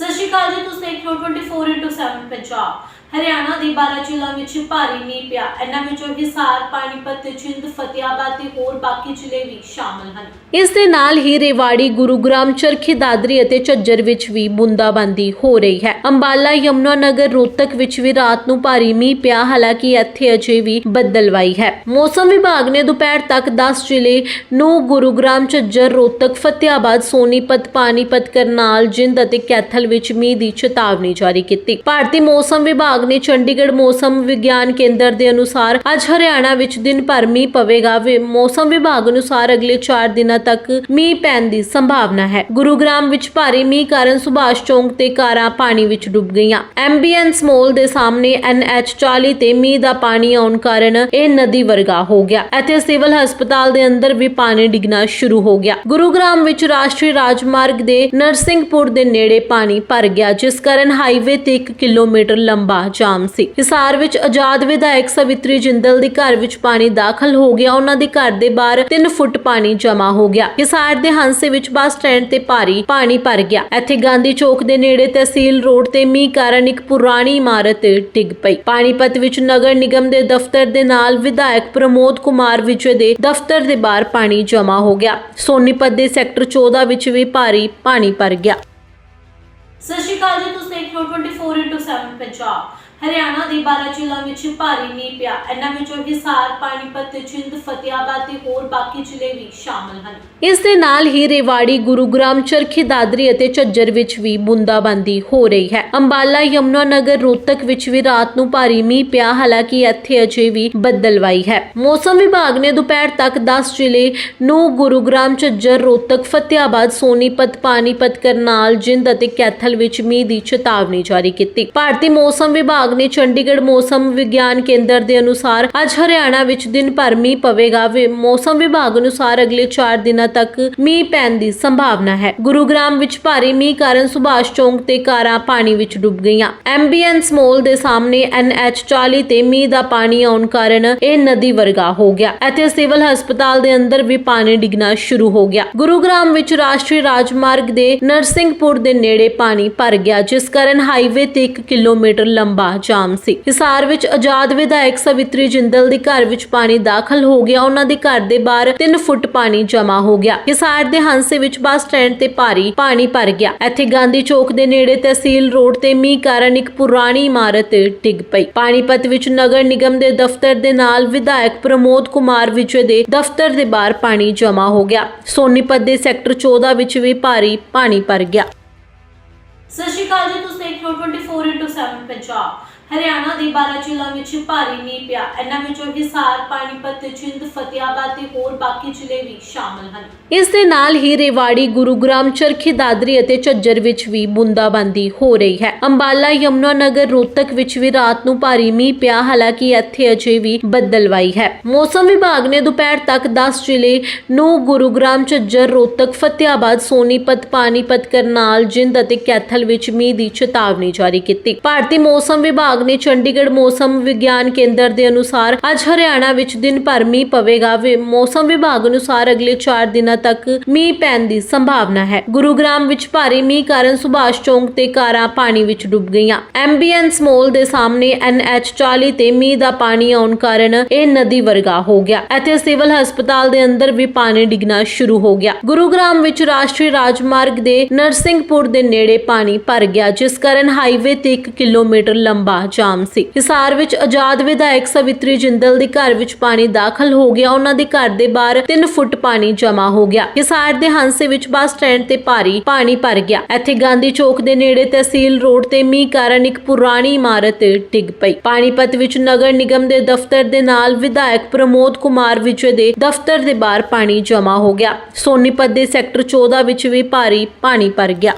ਸਤਿ ਸ਼੍ਰੀ ਅਕਾਲ ਜੀ ਤੁਸੀਂ ਦੇਖ ਰਹੇ ਹੋ 24x7 ਪੰਜਾਬ। ਹਰਿਆਣਾ ਦੇ 12 ਜ਼ਿਲ੍ਹਿਆਂ ਵਿੱਚ ਭਾਰੀ ਮੀਂਹ ਪਿਆ। ਇਹਨਾਂ ਵਿੱਚੋਂ ਹਿਸਾਰ, ਪਾਣੀਪਤ ਚਿੰਦ ਫਤਿਆਬਾਦ ਤੇ ਹੋਰ ਬਾਕੀ ਜ਼ਿਲ੍ਹੇ ਵੀ ਸ਼ਾਮਲ ਹਨ। ਇਸ ਦੇ ਨਾਲ ਹੀ ਰੇਵਾੜੀ, ਗੁਰੂਗ੍ਰਾਮ, ਚਰਖੀ ਦਾਦਰੀ ਅਤੇ ਝੱਜਰ ਵਿੱਚ ਵੀ ਬੂੰਦਾਬਾਂਦੀ ਹੋ ਰਹੀ ਹੈ। ਅੰਬਾਲਾ, ਯਮੁਨਾ ਨਗਰ, ਰੋਹਤਕ ਵਿੱਚ ਵੀ ਰਾਤ ਨੂੰ ਭਾਰੀ ਮੀਂਹ ਪਿਆ। ਹਾਲਾਂਕਿ ਇੱਥੇ ਅਜੇ ਵੀ ਬੱਦਲਵਾਈ ਹੈ। ਮੌਸਮ ਵਿਭਾਗ ਨੇ ਦੁਪਹਿਰ ਤੱਕ 10 ਜ਼ਿਲ੍ਹੇ ਨੂੰ ਗੁਰੂਗ੍ਰਾਮ, ਝੱਜਰ, ਰੋਹਤਕ ਫਤਿਆਬਾਦ ਸੋਨੀਪਤ, ਪਾਣੀਪਤ, ਕਰਨਾਲ, ਜਿੰਦ ਅਤੇ ਕੈਥਲ ਵਿੱਚ ਮੀਂਹ ਦੀ ਚੇਤਾਵਨੀ ਜਾਰੀ ਕੀਤੀ। ਭਾਰਤੀ ਮੌਸਮ ਵਿਭਾਗ ਨੇ ਚੰਡੀਗੜ੍ਹ ਮੌਸਮ ਵਿਗਿਆਨ ਕੇਂਦਰ ਦੇ ਅਨੁਸਾਰ ਅੱਜ ਹਰਿਆਣਾ ਵਿੱਚ ਦਿਨ ਭਰ ਮੀਂਹ ਪਵੇਗਾ। ਮੌਸਮ ਵਿਭਾਗ ਅਨੁਸਾਰ ਅਗਲੇ 4 ਦਿਨਾਂ ਤੱਕ ਮੀਂਹ ਪੈਣ ਦੀ ਸੰਭਾਵਨਾ ਹੈ। ਗੁਰੂਗ੍ਰਾਮ ਵਿੱਚ ਭਾਰੀ ਮੀਂਹ ਕਾਰਨ ਸੁਭਾਸ਼ ਚੌਂਕ ਤੇ ਕਾਰਾਂ ਪਾਣੀ ਵਿੱਚ ਡੁੱਬ ਗਈਆਂ। ਐਮਬੀਐਨਸ ਮੋਲ ਦੇ ਸਾਹਮਣੇ ਐਨਐਚ 40 ਤੇ ਮੀਂਹ ਦਾ ਪਾਣੀ ਆਉਣ ਕਾਰਨ ਇਹ ਨਦੀ ਵਰਗਾ ਹੋ ਗਿਆ। ਅਤੇ ਸਿਵਲ ਹਸਪਤਾਲ ਦੇ ਅੰਦਰ ਵੀ ਪਾਣੀ ਡਿੱਗਣਾ ਸ਼ੁਰੂ ਹੋ ਗਿਆ। ਗੁਰੂਗ੍ਰਾਮ ਵਿੱਚ ਰਾਸ਼ਟਰੀ ਰਾਜਮਾਰਗ ਦੇ ਨਰਸਿੰਘਪੁਰ ਦੇ ਨੇੜੇ ਪਾਣੀ ਭਰ ਗਿਆ, ਜਿਸ ਕਾਰਨ ਹਾਈਵੇ ਤੇ 1 ਕਿਲੋਮੀਟਰ ਲੰਬਾ ਜਾਮ ਸੀ। ਹਿਸਾਰ ਵਿੱਚ ਆਜ਼ਾਦ ਵਿਧਾਇਕ ਸਵਿਤਰੀ ਜਿੰਦਲ ਦੇ ਘਰ ਵਿੱਚ ਪਾਣੀ ਦਾਖਲ ਹੋ ਗਿਆ। ਉਹਨਾਂ ਦੇ ਘਰ ਦੇ ਬਾਹਰ 3 ਫੁੱਟ ਪਾਣੀ ਜਮ੍ਹਾਂ ਹੋ ਗਿਆ। ਹਿਸਾਰ ਦੇ ਹਾਂਸੇ ਵਿੱਚ ਬੱਸ ਸਟੈਂਡ ਤੇ ਭਾਰੀ ਪਾਣੀ ਭਰ ਗਿਆ। ਇੱਥੇ ਗਾਂਧੀ ਚੌਕ ਦੇ ਨੇੜੇ ਤਹਿਸੀਲ ਰੋਡ ਤੇ ਮੀਂਹ ਕਾਰਨ ਇੱਕ ਪੁਰਾਣੀ ਇਮਾਰਤ ਡਿੱਗ ਪਈ। ਪਾਣੀਪਤ ਵਿੱਚ ਨਗਰ ਨਿਗਮ ਦੇ ਦਫ਼ਤਰ ਦੇ ਨਾਲ ਵਿਧਾਇਕ ਪ੍ਰਮੋਦ ਕੁਮਾਰ ਵਿਜੇ ਦੇ ਦਫ਼ਤਰ ਦੇ ਬਾਹਰ ਪਾਣੀ ਜਮ੍ਹਾਂ ਹੋ ਗਿਆ। ਸੋਨੀਪਤ ਦੇ ਸੈਕਟਰ 14 ਵਿੱਚ ਵੀ ਭਾਰੀ ਪਾਣੀ ਭਰ ਗਿਆ। ਸਤਿ ਸ਼੍ਰੀ ਅਕਾਲ ਜੀ, ਤੁਸੀਂ ਦੇਖ ਰਹੇ ਹੋ 24x7 ਪੰਜਾਬ। ਹਰਿਆਣਾ ਦੇ 12 ਵਿੱਚ ਭਾਰੀ ਮੀਂਹ ਪਿਆ। ਇਹਨਾਂ ਵਿੱਚੋਂ ਹਿਸਾਰ, ਪਾਣੀਪਤ ਚਿੰਦ ਫਤਿਆਬਾਦ ਤੇ ਹੋਰ ਬਾਕੀ ਜ਼ਿਲ੍ਹੇ ਵੀ ਸ਼ਾਮਲ ਹਨ। ਇਸ ਦੇ ਨਾਲ ਹੀ ਰੇਵਾੜੀ, ਗੁਰੂਗ੍ਰਾਮ, ਚਰਖੀ, ਦਾਦਰੀ ਅਤੇ ਝੱਜਰ ਵਿੱਚ ਵੀ ਬੂੰਦਾਬਾਂਦੀ ਹੋ ਰਹੀ ਹੈ। ਅੰਬਾਲਾ, ਯਮੁਨਾ ਨਗਰ, ਰੋਹਤਕ ਵਿੱਚ ਵੀ ਰਾਤ ਨੂੰ ਭਾਰੀ ਮੀਂਹ ਪਿਆ। ਹਾਲਾਂਕਿ ਇੱਥੇ ਅਜੇ ਵੀ ਬੱਦਲਵਾਈ ਹੈ। ਮੌਸਮ ਵਿਭਾਗ ਨੇ ਦੁਪਹਿਰ ਤੱਕ 10 ਜ਼ਿਲ੍ਹੇ ਨੂੰ ਗੁਰੂਗ੍ਰਾਮ, ਝੱਜਰ, ਰੋਹਤਕ ਫਤਿਆਬਾਦ ਸੋਨੀਪਤ, ਪਾਣੀਪਤ, ਕਰਨਾਲ, ਜਿੰਦ ਅਤੇ ਕੈਥਲ ਵਿੱਚ ਮੀਂਹ ਦੀ ਚੇਤਾਵਨੀ ਜਾਰੀ ਕੀਤੀ। ਭਾਰਤੀ ਮੌਸਮ ਵਿਭਾਗ ਨੇ ਚੰਡੀਗੜ੍ਹ ਮੌਸਮ ਵਿਗਿਆਨ ਕੇਂਦਰ ਦੇ ਅਨੁਸਾਰ ਅੱਜ ਹਰਿਆਣਾ ਵਿੱਚ ਦਿਨ ਭਰ ਮੀਂਹ ਪਵੇਗਾ। ਮੌਸਮ ਵਿਭਾਗ ਅਨੁਸਾਰ ਅਗਲੇ 4 ਦਿਨਾਂ ਤੱਕ ਮੀਂਹ ਪੈਣ ਦੀ ਸੰਭਾਵਨਾ ਹੈ। ਗੁਰੂਗ੍ਰਾਮ ਵਿੱਚ ਭਾਰੀ ਮੀਂਹ ਕਾਰਨ ਸੁਭਾਸ਼ ਚੌਂਕ ਤੇ ਕਾਰਾਂ ਪਾਣੀ ਵਿੱਚ ਡੁੱਬ ਗਈਆਂ। ਐਮਬੀਐਨਸ ਮੋਲ ਦੇ ਸਾਹਮਣੇ ਐਨਐਚ 40 ਤੇ ਮੀਂਹ ਦਾ ਪਾਣੀ ਆਉਣ ਕਾਰਨ ਇਹ ਨਦੀ ਵਰਗਾ ਹੋ ਗਿਆ ਅਤੇ ਸਿਵਲ ਹਸਪਤਾਲ ਦੇ ਅੰਦਰ ਵੀ ਪਾਣੀ ਡਿੱਗਣਾ ਸ਼ੁਰੂ ਹੋ ਗਿਆ। ਗੁਰੂਗ੍ਰਾਮ ਵਿੱਚ ਰਾਸ਼ਟਰੀ ਰਾਜਮਾਰਗ ਦੇ ਨਰਸਿੰਘਪੁਰ ਦੇ ਨੇੜੇ ਪਾਣੀ ਭਰ ਗਿਆ, ਜਿਸ ਕਾਰਨ ਹਾਈਵੇ ਤੇ 1 ਕਿਲੋਮੀਟਰ ਲੰਬਾ ਜਾਮ ਸੀ। ਹਿਸਾਰ ਵਿੱਚ ਆਜ਼ਾਦ ਵਿਧਾਇਕ ਸਵਿਤਰੀ ਜਿੰਦਲ ਦੇ ਘਰ ਵਿੱਚ ਪਾਣੀ ਦਾਖਲ ਹੋ ਗਿਆ। ਉਹਨਾਂ ਦੇ ਘਰ ਦੇ ਬਾਹਰ 3 ਫੁੱਟ ਪਾਣੀ ਜਮ੍ਹਾਂ ਹੋ ਗਿਆ। ਹਿਸਾਰ ਦੇ ਹਾਂਸੇ ਵਿੱਚ ਬੱਸ ਸਟੈਂਡ ਤੇ ਭਾਰੀ ਪਾਣੀ ਭਰ ਗਿਆ। ਇੱਥੇ ਗਾਂਧੀ ਚੌਕ ਦੇ ਨੇੜੇ ਤਹਿਸੀਲ ਰੋਡ ਤੇ ਮੀਂਹ ਕਾਰਨ ਇੱਕ ਪੁਰਾਣੀ ਇਮਾਰਤ ਡਿੱਗ ਪਈ। ਪਾਣੀਪਤ ਵਿੱਚ ਨਗਰ ਨਿਗਮ ਦੇ ਦਫ਼ਤਰ ਦੇ ਨਾਲ ਵਿਧਾਇਕ ਪ੍ਰਮੋਦ ਕੁਮਾਰ ਵਿਜੇ ਦੇ ਦਫ਼ਤਰ ਦੇ ਬਾਹਰ ਪਾਣੀ ਜਮ੍ਹਾਂ ਹੋ ਗਿਆ। ਸੋਨੀਪਤ ਦੇ ਸੈਕਟਰ 14 ਵਿੱਚ ਵੀ ਭਾਰੀ ਪਾਣੀ ਭਰ ਗਿਆ। ਸਤਿ ਸ਼੍ਰੀ ਅਕਾਲ ਜੀ ਤੁਸੀਂ ਦੇਖ ਰਹੇ ਹੋ 24x7 ਪੰਜਾਬ। ਹਰਿਆਣਾ ਦੇ 12 ਜ਼ਿਲ੍ਹਿਆਂ ਵਿੱਚ ਭਾਰੀ ਮੀਂਹ ਪਿਆ। ਇਹਨਾਂ ਵਿੱਚੋਂ ਹਿਸਾਰ, ਪਾਣੀਪਤ ਚਿੰਦ ਫਤਿਆਬਾਦ ਤੇ ਹੋਰ ਬਾਕੀ ਜ਼ਿਲ੍ਹੇ ਵੀ ਸ਼ਾਮਲ ਹਨ। ਇਸ ਦੇ ਨਾਲ ਹੀ ਰੇਵਾੜੀ, ਗੁਰੂਗ੍ਰਾਮ, ਚਰਖੀ ਦਾਦਰੀ ਅਤੇ ਝੱਜਰ ਵਿੱਚ ਵੀ ਬੂੰਦਾਬਾਂਦੀ ਹੋ ਰਹੀ ਹੈ। ਅੰਬਾਲਾ, ਯਮੁਨਾ ਨਗਰ, ਰੋਹਤਕ ਵਿੱਚ ਵੀ ਰਾਤ ਨੂੰ ਭਾਰੀ ਮੀਂਹ ਪਿਆ। ਹਾਲਾਂਕਿ ਇੱਥੇ ਅਜੇ ਵੀ ਬੱਦਲਵਾਈ ਹੈ। ਮੌਸਮ ਵਿਭਾਗ ਨੇ ਦੁਪਹਿਰ ਤੱਕ 10 ਜ਼ਿਲ੍ਹੇ ਨੂੰ ਗੁਰੂਗ੍ਰਾਮ, ਝੱਜਰ, ਰੋਹਤਕ ਫਤਿਆਬਾਦ ਸੋਨੀਪਤ, ਪਾਣੀਪਤ, ਕਰਨਾਲ, ਜਿੰਦ ਅਤੇ ਕੈਥਲ ਵਿੱਚ ਮੀਂਹ ਦੀ ਚੇਤਾਵਨੀ ਜਾਰੀ ਕੀਤੀ। ਭਾਰਤੀ ਮੌਸਮ ਵਿਭਾਗ ਨੇ ਚੰਡੀਗੜ੍ਹ ਮੌਸਮ ਵਿਗਿਆਨ ਕੇਂਦਰ ਦੇ ਅਨੁਸਾਰ ਅੱਜ ਹਰਿਆਣਾ ਵਿੱਚ ਦਿਨ ਭਰ ਮੀਂਹ ਪਵੇਗਾ। ਮੌਸਮ ਵਿਭਾਗ ਅਨੁਸਾਰ ਅਗਲੇ 4 ਦਿਨਾਂ ਤੱਕ ਮੀਂਹ ਪੈਣ ਦੀ ਸੰਭਾਵਨਾ ਹੈ। ਗੁਰੂਗ੍ਰਾਮ ਵਿੱਚ ਭਾਰੀ ਮੀਂਹ ਕਾਰਨ ਸੁਭਾਸ਼ ਚੌਂਕ ਤੇ ਕਾਰਾਂ ਪਾਣੀ ਵਿੱਚ ਡੁੱਬ ਗਈਆਂ। ਐਮਬੀਐਨਸ ਮੋਲ ਦੇ ਸਾਹਮਣੇ ਐਨਐਚ 40 ਤੇ ਮੀਂਹ ਦਾ ਪਾਣੀ ਆਉਣ ਕਾਰਨ ਇਹ ਨਦੀ ਵਰਗਾ ਹੋ ਗਿਆ ਅਤੇ ਸਿਵਲ ਹਸਪਤਾਲ ਦੇ ਅੰਦਰ ਵੀ ਪਾਣੀ ਡਿੱਗਣਾ ਸ਼ੁਰੂ ਹੋ ਗਿਆ। ਗੁਰੂਗ੍ਰਾਮ ਵਿੱਚ ਰਾਸ਼ਟਰੀ ਰਾਜਮਾਰਗ ਦੇ ਨਰਸਿੰਘਪੁਰ ਦੇ ਨੇੜੇ ਪਾਣੀ ਭਰ ਗਿਆ, ਜਿਸ ਕਾਰਨ ਹਾਈਵੇ ਤੇ 1 ਕਿਲੋਮੀਟਰ ਲੰਬਾ ਜਾਮ ਸੀ। ਹਿਸਾਰ ਵਿੱਚ ਆਜ਼ਾਦ ਵਿਧਾਇਕ ਸਵਿਤਰੀ ਜਿੰਦਲ ਦੇ ਘਰ ਵਿੱਚ ਪਾਣੀ ਦਾਖਲ ਹੋ ਗਿਆ। ਉਹਨਾਂ ਦੇ ਘਰ ਦੇ ਬਾਹਰ 3 ਫੁੱਟ ਪਾਣੀ ਜਮ੍ਹਾਂ ਹੋ ਗਿਆ। ਹਿਸਾਰ ਦੇ ਹਾਂਸੇ ਵਿੱਚ ਬੱਸ ਸਟੈਂਡ ਤੇ ਭਾਰੀ ਪਾਣੀ ਭਰ ਗਿਆ। ਇੱਥੇ ਗਾਂਧੀ ਚੌਕ ਦੇ ਨੇੜੇ ਤਹਿਸੀਲ ਰੋਡ ਤੇ ਮੀਂਹ ਕਾਰਨ ਇੱਕ ਪੁਰਾਣੀ ਇਮਾਰਤ ਡਿੱਗ ਪਈ। ਪਾਣੀਪਤ ਵਿੱਚ ਨਗਰ ਨਿਗਮ ਦੇ ਦਫ਼ਤਰ ਦੇ ਨਾਲ ਵਿਧਾਇਕ ਪ੍ਰਮੋਦ ਕੁਮਾਰ ਵਿਜੇ ਦੇ ਦਫ਼ਤਰ ਦੇ ਬਾਹਰ ਪਾਣੀ ਜਮ੍ਹਾਂ ਹੋ ਗਿਆ। ਸੋਨੀਪਤ ਦੇ ਸੈਕਟਰ 14 ਵਿੱਚ ਵੀ ਭਾਰੀ ਪਾਣੀ ਭਰ ਗਿਆ।